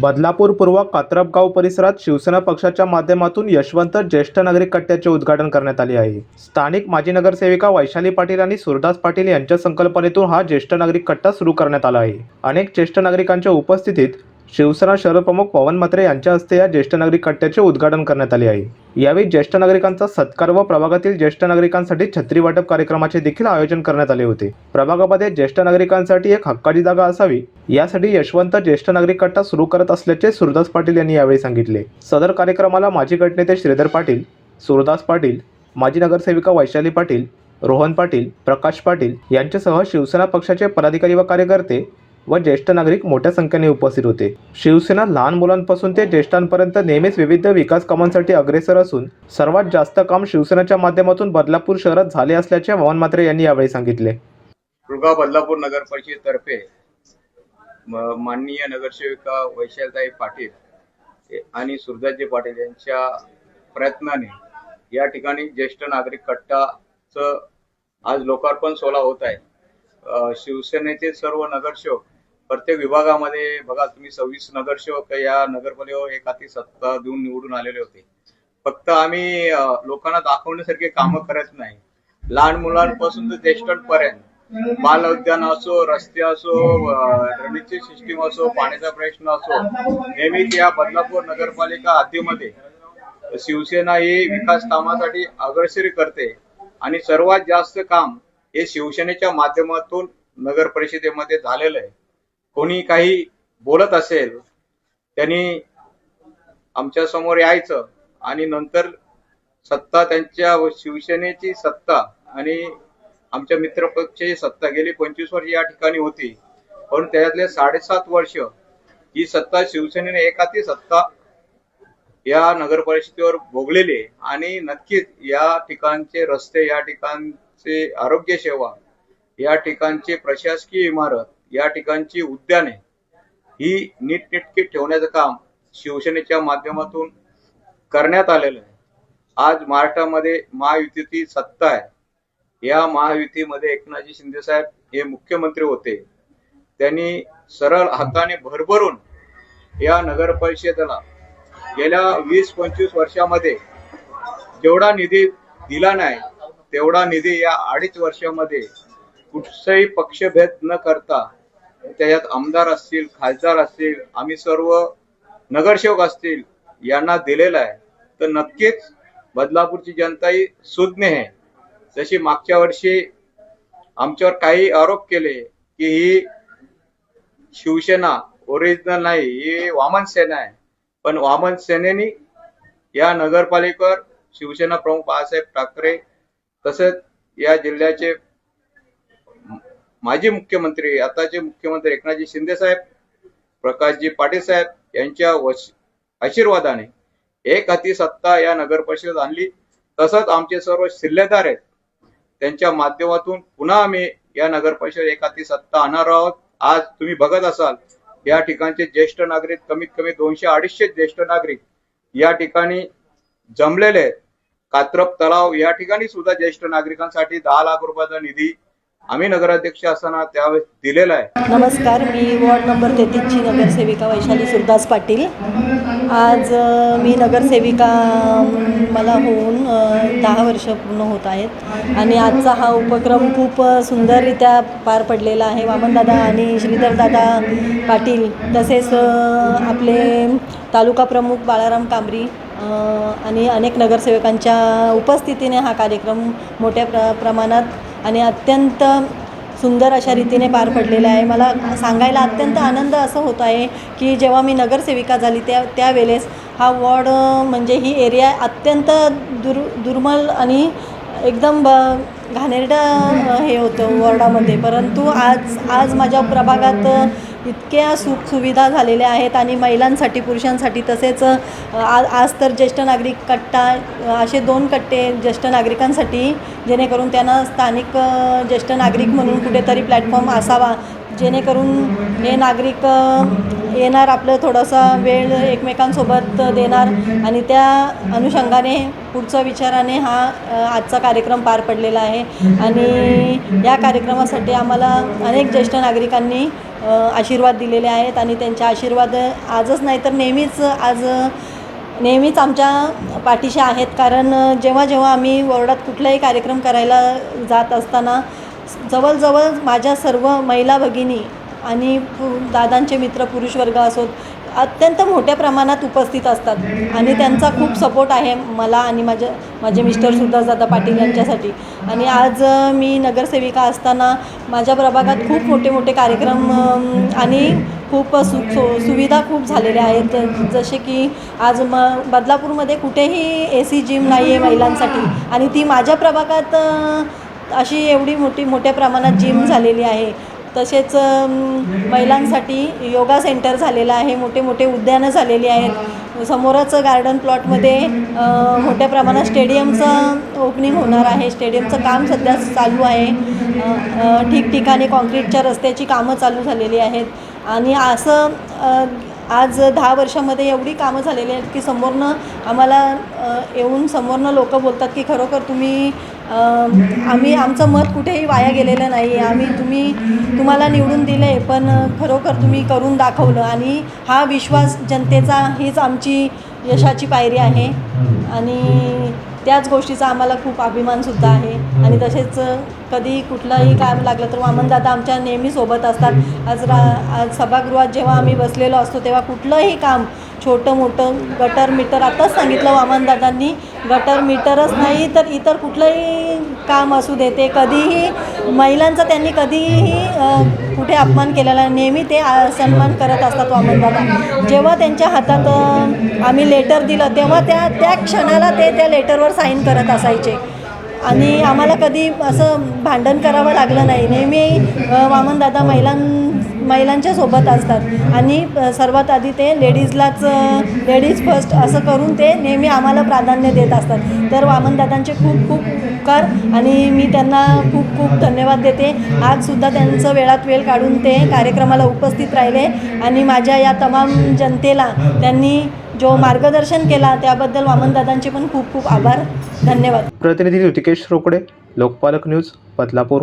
बदलापूर पूर्व कात्रपगाव परिसरात शिवसेना पक्षाच्या माध्यमातून यशवंत ज्येष्ठ नागरिक कट्ट्याचे उद्घाटन करण्यात आले आहे. स्थानिक माजी नगरसेविका वैशाली पाटील आणि सुरदास पाटील यांच्या संकल्पनेतून हा ज्येष्ठ नागरिक कट्टा सुरू करण्यात आला आहे. अनेक ज्येष्ठ नागरिकांच्या उपस्थितीत शिवसेना शहर प्रमुख पवन म्हात्रे यांच्या हस्ते या ज्येष्ठ नागरिक कट्ट्याचे उद्घाटन करण्यात आले आहे. यावेळी ज्येष्ठ नागरिकांचा सत्कार व प्रभागातील ज्येष्ठ नागरिकांसाठी छत्री वाटप कार्यक्रमाचे देखील आयोजन करण्यात आले होते. प्रभागामध्ये ज्येष्ठ नागरिकांसाठी एक हक्काची जागा असावी यासाठी यशवंत ज्येष्ठ नागरिक कट्टा सुरू करत असल्याचे सुरदास पाटील यांनी यावेळी सांगितले. सदर कार्यक्रमाला माजी गटनेते श्रीधर पाटील सुरदास पाटील माजी नगरसेविका वैशाली पाटील रोहन पाटील प्रकाश पाटील यांच्यासह शिवसेना पक्षाचे पदाधिकारी व कार्यकर्ते व ज्येष्ठ नागरिक मोठ्या संख्येने उपस्थित होते. शिवसेना लहान मुलांपासून ते ज्येष्ठांपर्यंत नेहमीच विविध विकास कामांसाठी अग्रेसर असून सर्वात जास्त काम शिवसेनेच्या माध्यमातून बदलापूर शहरात झाले असल्याचे मोहन म्हात्रे यांनी यावेळी सांगितले. दुर्गा बदलापूर नगर परिषदेतर्फे माननीय नगरसेविका वैशालताई पाटील आणि सुरदासजी पाटील यांच्या प्रयत्नाने या ठिकाणी ज्येष्ठ नागरिक कट्टाचं आज लोकार्पण सोहळा होत आहे. शिवसेनेचे सर्व नगरसेवक प्रत्येक विभागामध्ये बघा तुम्ही सव्वीस नगरसेवक या नगरपालिका हो, एक हाती सत्ता देऊन निवडून आलेले होते. फक्त आम्ही लोकांना दाखवण्यासारखे कामं करत नाही. लहान मुलांपासून तर ज्येष्ठांपर्यंत. बाल उद्यान असो रस्ते असो ड्रेनेजची सिस्टीम असो पाण्याचा प्रश्न असो नेहमीच या बदलापूर नगरपालिका हद्दीमध्ये शिवसेना ही विकास कामासाठी अग्रसर करते आणि सर्वात जास्त काम हे शिवसेनेच्या माध्यमातून नगर परिषदेमध्ये झालेलं आहे. कोणी काही बोलत असेल त्यांनी आमच्यासमोर यायचं आणि नंतर सत्ता त्यांच्या शिवसेनेची सत्ता आणि आमच्या मित्रपक्षाची सत्ता गेली. पंचवीस वर्ष या ठिकाणी होती. पण त्याच्यातले साडेसात वर्ष ही सत्ता शिवसेनेने एकाती सत्ता या नगर परिषदेवर भोगलेली आणि नक्कीच या ठिकाणचे रस्ते या ठिकाणचे आरोग्य सेवा या ठिकाणचे प्रशासकीय इमारत या ठिकाणची उद्याने ही नीटनेटकी ठेवण्याचं काम शिवसेनेच्या माध्यमातून करण्यात आलेलं आहे. आज महाराष्ट्रामध्ये महायुतीची सत्ता आहे. या महायुतीमध्ये एकनाथजी शिंदे साहेब हे मुख्यमंत्री होते. त्यांनी सरळ हाताने भरभरून या नगर परिषदेला गेल्या वीस पंचवीस वर्षामध्ये जेवढा निधी दिला नाही तेवढा निधी या अडीच वर्षामध्ये कुठचाही पक्षभेद न करता त्याच्यात आमदार असतील खासदार असतील आम्ही सर्व नगरसेवक असतील यांना दिलेला आहे. तर नक्कीच बदलापूरची जनता ही सुज्ञ आहे. जशी मागच्या वर्षी आमच्यावर काही आरोप केले की ही शिवसेना ओरिजिनल नाही ही वामन सेना आहे. पण वामन सेनेनी या नगरपालिकेवर शिवसेना प्रमुख बाळासाहेब ठाकरे तसेच या जिल्ह्याचे माजी मुख्यमंत्री आताचे मुख्यमंत्री एकनाथजी शिंदे साहेब प्रकाशजी पाटील साहेब यांच्या वश- आशीर्वादाने एक हाती सत्ता या नगर परिषदेत आणली. तसंच आमचे सर्व शिल्लेदार आहेत. त्यांच्या माध्यमातून पुन्हा आम्ही या नगर परिषद एक हाती सत्ता आणणार आहोत. आज तुम्ही बघत असाल या ठिकाणचे ज्येष्ठ नागरिक कमीत कमी दोनशे अडीचशे ज्येष्ठ नागरिक या ठिकाणी जमलेले आहेत. कात्रप तलाव या ठिकाणी सुद्धा ज्येष्ठ नागरिकांसाठी दहा लाख रुपयाचा निधी आम्ही नगराध्यक्ष असताना त्यावेळेस दिलेला आहे. नमस्कार मी वॉर्ड नंबर तेहतीसची नगरसेविका वैशाली सुरदास पाटील. आज मी नगरसेविका मला होऊन दहा वर्ष पूर्ण होत आहेत. आणि आजचा हा उपक्रम खूप सुंदररित्या पार पडलेला आहे. वामनदादा आणि श्रीधरदादा पाटील तसेच आपले तालुका प्रमुख बाळाराम कांबरी आणि अनेक नगरसेवकांच्या उपस्थितीने हा कार्यक्रम मोठ्या प्र प्रमाणात आणि अत्यंत सुंदर अशा रीतीने पार पडलेलं आहे. मला सांगायला अत्यंत आनंद असं होत आहे की जेव्हा मी नगरसेविका झाली त्या त्यावेळेस हा वॉर्ड म्हणजे ही एरिया अत्यंत दुर् दुर्मल आणि एकदम ब घाणेरडं हे होतं वॉर्डामध्ये. परंतु आज आज माझ्या प्रभागात इतक्या सुखसुविधा झालेल्या आहेत आणि महिलांसाठी पुरुषांसाठी तसेच आज आज तर ज्येष्ठ नागरिक कट्टा असे दोन कट्टे ज्येष्ठ नागरिकांसाठी जेणेकरून त्यांना स्थानिक ज्येष्ठ नागरिक म्हणून कुठेतरी प्लॅटफॉर्म असावा. जेणेकरून हे नागरिक येणार आपलं थोडासा वेळ एकमेकांसोबत देणार आणि त्या अनुषंगाने पुढच्या विचाराने हा आजचा कार्यक्रम पार पडलेला आहे. आणि या कार्यक्रमासाठी आम्हाला अनेक ज्येष्ठ नागरिकांनी आशीर्वाद दिलेले आहेत आणि त्यांचे आशीर्वाद आजच नाही तर नेहमीच आज नेहमीच आमच्या पाठीशी आहेत. कारण जेव्हा जेव्हा आम्ही वॉर्डात कुठलाही कार्यक्रम करायला जात असताना जवळजवळ माझ्या सर्व महिला भगिनी आणि पु दादांचे मित्र पुरुष वर्ग असोत अत्यंत मोठ्या प्रमाणात उपस्थित असतात. आणि त्यांचा खूप सपोर्ट आहे मला आणि माझ्या माझे मिस्टर सुद्धा पाटील यांच्यासाठी. आणि आज मी नगरसेविका असताना माझ्या प्रभागात खूप मोठे मोठे कार्यक्रम आणि खूप सु सु सुविधा खूप झालेल्या आहेत. जसे की आज म बदलापूरमध्ये कुठेही ए सी जिम नाही आहे महिलांसाठी. आणि ती माझ्या प्रभागात अशी एवढी मोठी मोठ्या प्रमाणात जिम झालेली आहे. तसेच महिलांसाठी योगा सेंटर झालेलं आहे मोठे मोठे उद्यानं झालेली आहेत. समोरच गार्डन प्लॉटमध्ये मोठ्या प्रमाणात स्टेडियमचं ओपनिंग होणार आहे. स्टेडियमचं काम सध्या चालू आहे. ठिकठिकाणी कॉन्क्रीटच्या रस्त्याची कामं चालू झालेली आहेत. आणि असं आज दहा वर्षामध्ये एवढी कामं झालेली आहेत की समोरनं आम्हाला येऊन समोरनं लोकं बोलतात की खरोखर तुम्ही आम्ही आमचं मत कुठेही वाया गेलेलं नाही आहे. आम्ही तुम्ही तुम्हाला निवडून दिले पण खरोखर तुम्ही करून दाखवलं आणि हा विश्वास जनतेचा हीच आमची यशाची पायरी आहे. आणि त्याच गोष्टीचा आम्हाला खूप अभिमानसुद्धा आहे. आणि तसेच कधी कुठलंही काम लागलं तर वामनदादा आमच्या नेहमी सोबत असतात. आज रा आज सभागृहात जेव्हा आम्ही बसलेलो असतो तेव्हा कुठलंही काम छोटं मोठं गटर मीटर. आताच सांगितलं वामनदादांनी गटर मीटरच नाही तर इतर कुठलंही काम असू दे ते कधीही महिलांचा त्यांनी कधीही कुठे अपमान केलेला नेहमी ते सन्मान करत असतात वामनदादा. जेव्हा त्यांच्या हातात आम्ही लेटर दिलं तेव्हा त्या त्या क्षणाला ते त्या लेटरवर साईन करत असायचे. आणि आम्हाला कधी असं भांडण करावं लागलं नाही. नेहमी वामनदादा महिलां महिलांच्या सोबत असतात. आणि सर्वात आधी ते लेडीजलाच लेडीज फर्स्ट असं करून ते नेहमी आम्हाला प्राधान्य देत असतात. तर वामनदादांचे खूप खूप उपकार आणि मी त्यांना खूप खूप धन्यवाद देते. आजसुद्धा त्यांचं वेळात वेळ काढून ते कार्यक्रमाला उपस्थित राहिले आणि माझ्या या तमाम जनतेला त्यांनी जो मार्गदर्शन केला त्याबद्दल वामनदादांचे पण खूप खूप आभार. धन्यवाद. प्रतिनिधी ऋतिकेश रोकडे लोकपालक न्यूज बदलापूर.